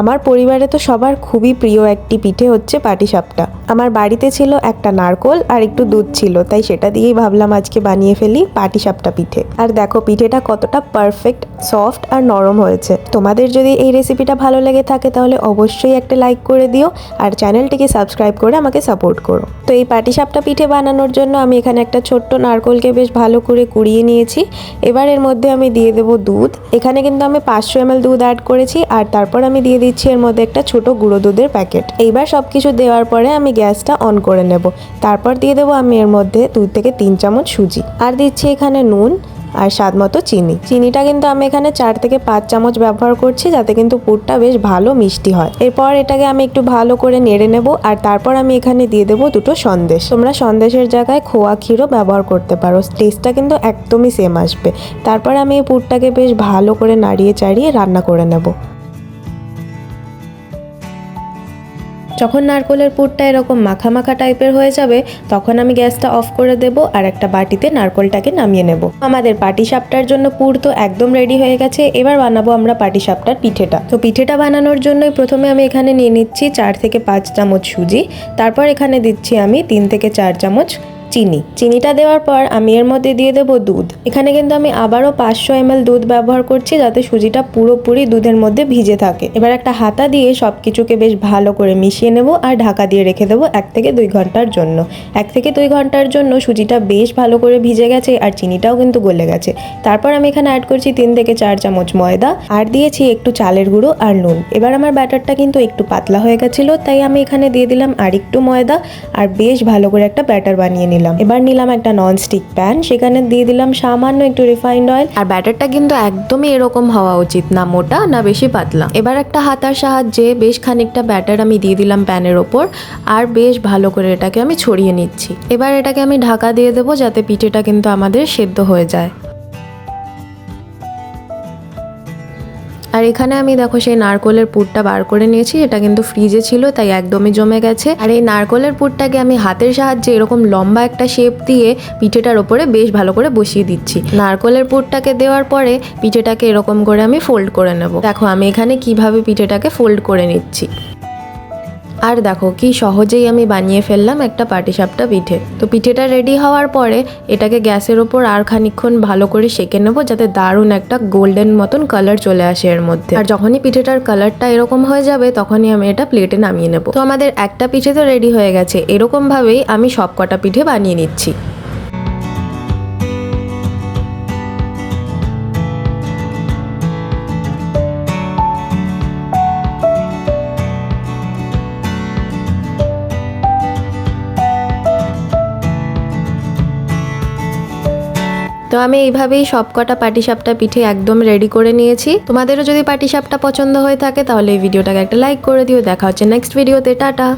আমার পরিবারে তো সবার খুবই প্রিয় একটি পিঠে হচ্ছে পাটিসাপটা। আমার বাড়িতে ছিল একটা নারকোল আর একটু দুধ ছিল, তাই সেটা দিয়েই ভাবলাম আজকে বানিয়ে ফেলি পাটিসাপটা পিঠে। আর দেখো, পিঠেটা কতটা পারফেক্ট সফট আর নরম হয়েছে। তোমাদের যদি এই রেসিপিটা ভালো লেগে থাকে তাহলে অবশ্যই একটা লাইক করে দিও আর চ্যানেলটিকে সাবস্ক্রাইব করে আমাকে সাপোর্ট করো। তো এই পাটিসাপটা পিঠে বানানোর জন্য আমি এখানে একটা ছোট্ট নারকোলকে বেশ ভালো করে কুড়িয়ে নিয়েছি। এবার এর মধ্যে আমি দিয়ে দেবো দুধ। এখানে কিন্তু আমি পাঁচশো এমএল দুধ অ্যাড করেছি আর তারপর আমি দিয়ে দিচ্ছি এর মধ্যে একটা ছোট গুঁড়ো দুধের প্যাকেট এইবার সব কিছু দেওয়ার পরে আমি গ্যাসটা অন করে নেব। তারপর দিয়ে দেবো আমি এর মধ্যে দুই থেকে তিন চামচ সুজি। আর দিচ্ছি এখানে নুন আর স্বাদ মতো চিনি। চিনিটা কিন্তু আমি এখানে চার থেকে পাঁচ চামচ ব্যবহার করছি যাতে কিন্তু পুরটা বেশ ভালো মিষ্টি হয়। এরপর এটাকে আমি একটু ভালো করে নেড়ে নেব আর তারপর আমি এখানে দিয়ে দেবো দুটো সন্দেশ। তোমরা সন্দেশের জায়গায় খোয়া ক্ষীরও ব্যবহার করতে পারো। টেস্টটা কিন্তু একদমই সেম আসবে। তারপর আমি এই পুরটাকে বেশ ভালো করে নাড়িয়ে চাড়িয়ে রান্না করে নেব। যখন নারকোলের পুরটা এরকম মাখা মাখা টাইপের হয়ে যাবে, তখন আমি গ্যাসটা অফ করে দেব আর একটা বাটিতে নারকোলটাকে নামিয়ে নেব। আমাদের পাটি সাপটার জন্য পুর তো একদম রেডি হয়ে গেছে, এবার বানাবো আমরা পাটি সাপটার পিঠেটা। তো পিঠেটা বানানোর জন্যই প্রথমে আমি এখানে নিয়ে নিচ্ছি চার থেকে পাঁচ চামচ সুজি, তারপর এখানে দিচ্ছি আমি তিন থেকে চার চামচ চিনি। চিনিটা দেওয়ার পর আমি এর মধ্যে দিয়ে দেবো দুধ। এখানে কিন্তু আমি আবারও পাঁচশো এমএল দুধ ব্যবহার করছি যাতে সুজিটা পুরোপুরি দুধের মধ্যে ভিজে থাকে। এবার একটা হাতা দিয়ে সব কিছুকে বেশ ভালো করে মিশিয়ে নেব আর ঢাকা দিয়ে রেখে দেবো এক থেকে দুই ঘণ্টার জন্য। এক থেকে দুই ঘণ্টার জন্য সুজিটা বেশ ভালো করে ভিজে গেছে আর চিনিটাও কিন্তু গলে গেছে। তারপর আমি এখানে অ্যাড করছি তিন থেকে চার চামচ ময়দা আর দিয়েছি একটু চালের গুঁড়ো আর নুন। এবার আমার ব্যাটারটা কিন্তু একটু পাতলা হয়ে গেছিল, তাই আমি এখানে দিয়ে দিলাম আর একটু ময়দা আর বেশ ভালো করে একটা ব্যাটার বানিয়ে নিলাম এবার নিলাম একটা নন স্টিক প্যান সেখানে দিয়ে দিলাম সামান্য একটু রিফাইন্ড অয়েল আর ব্যাটারটা কিন্তু একদমই এরকম হওয়া উচিত না, মোটা না বেশি পাতলা। এবার একটা হাতার সাহায্যে বেশ খানিকটা ব্যাটার আমি দিয়ে দিলাম প্যানের ওপর, আর বেশ ভালো করে এটাকে আমি ছড়িয়ে নিচ্ছি। এবার এটাকে আমি ঢাকা দিয়ে দেবো যাতে পিঠেটা কিন্তু আমাদের সেদ্ধ হয়ে যায়। আর এখানে আমি দেখো সেই নারকোলের পুরটা বার করে নিয়েছি, এটা কিন্তু ফ্রিজে ছিল, তাই একদমই জমে গেছে। আর এই নারকোলের পুরটাকে আমি হাতের সাহায্যে এরকম লম্বা একটা শেপ দিয়ে পিঠেটার ওপরে বেশ ভালো করে বসিয়ে দিচ্ছি। নারকোলের পুরটাকে দেওয়ার পরে পিঠেটাকে এরকম করে আমি ফোল্ড করে নেব। দেখো, আমি এখানে কীভাবে পিঠেটাকে ফোল্ড করে নিচ্ছি। আর দেখো কি সহজেই আমি বানিয়ে ফেললাম একটা পাটিসাপটা পিঠে। তো পিঠেটা রেডি হওয়ার পরে এটাকে গ্যাসের ওপর আর খানিক্ষণ ভালো করে সেঁকে নেব যাতে দারুণ একটা গোল্ডেন মতন কালার চলে আসে এর মধ্যে। আর যখনই পিঠেটার কালারটা এরকম হয়ে যাবে, তখনই আমি এটা প্লেটে নামিয়ে নেব। তো আমাদের একটা পিঠে তো রেডি হয়ে গেছে। এরকমভাবেই আমি সব কটা পিঠে বানিয়ে নিচ্ছি। তো আমি এইভাবেই সবকটা পাটিসাপটা পিঠে একদম রেডি করে নিয়েছি। তোমাদেরও যদি পাটিসাপটা পছন্দ হয়ে থাকে, তাহলে এই ভিডিওটাকে একটা লাইক করে দিও। দেখা হচ্ছে নেক্সট ভিডিওতে টাটা!